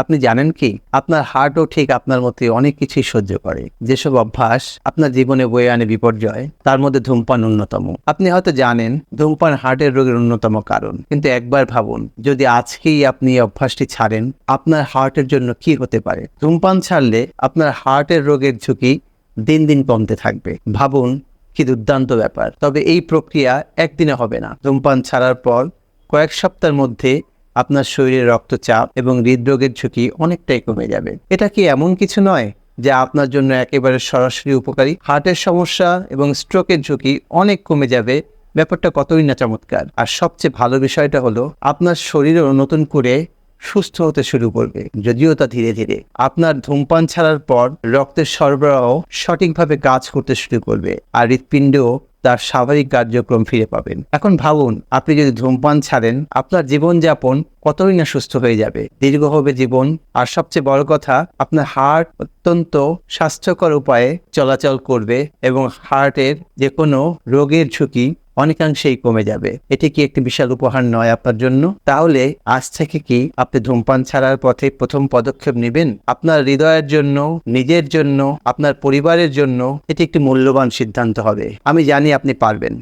আপনি জানেন কি? আপনার হার্টও ঠিক আপনার মতে অনেক কিছুই সহ্য করে। যেসব অভ্যাস আপনার জীবনে বয়ে আনে বিপর্যয়, তার মধ্যে ধূমপান অন্যতম। আপনি হয়তো জানেন, ধূমপান হার্টের রোগের অন্যতম কারণ। কিন্তু একবার ভাবুন, যদি আজকেই আপনি এই অভ্যাসটি ছাড়েন, আপনার হার্টের জন্য কি হতে পারে? ধূমপান ছাড়লে আপনার হার্টের রোগের ঝুঁকি দিন দিন কমতে থাকবে। ভাবুন, কি দুর্দান্ত ব্যাপার। তবে এই প্রক্রিয়া একদিনে হবে না। ধূমপান ছাড়ার পর কয়েক সপ্তাহের মধ্যে আপনার শরীরে রক্তচাপ এবং হৃদরোগের ঝুঁকি অনেকটাই কমে যাবে। এটা কি এমন কিছু নয় যা আপনার জন্য একেবারে সরাসরি উপকারী? হার্টের সমস্যা এবং স্ট্রোকের ঝুঁকি অনেক কমে যাবে। ব্যাপারটা কতই না চমৎকার। আর সবচেয়ে ভালো বিষয়টা হলো, আপনার শরীরও নতুন করে সুস্থ হতে শুরু করবে। যদিও তা ধীরে ধীরে। আপনার ধূমপান ছাড়ার পর রক্তের সরবরাহ সঠিকভাবে কাজ করতে শুরু করবে। আর হৃৎপিণ্ডও তার স্বাভাবিক কার্যক্রম ফিরে পাবেন। এখন ভাবুন, আপনি যদি ধূমপান ছাড়েন, আপনার জীবনযাপন কতই না সুস্থ হয়ে যাবে? দীর্ঘ হবে জীবন, আর সবচেয়ে বড় কথা, আপনার হার্ট অত্যন্ত স্বাস্থ্যকর উপায়ে চলাচল করবে এবং হার্টের যে কোনো রোগের ঝুঁকি অনেকাংশেই কমে যাবে। এটি কি একটি বিশাল উপহার নয় আপনার জন্য? তাহলে আজ থেকে কি আপনি ধূমপান ছাড়ার পথে প্রথম পদক্ষেপ নেবেন? আপনার হৃদয়ের জন্য, নিজের জন্য, আপনার পরিবারের জন্য এটি একটি মূল্যবান সিদ্ধান্ত হবে। আমি জানি আপনি পারবেন।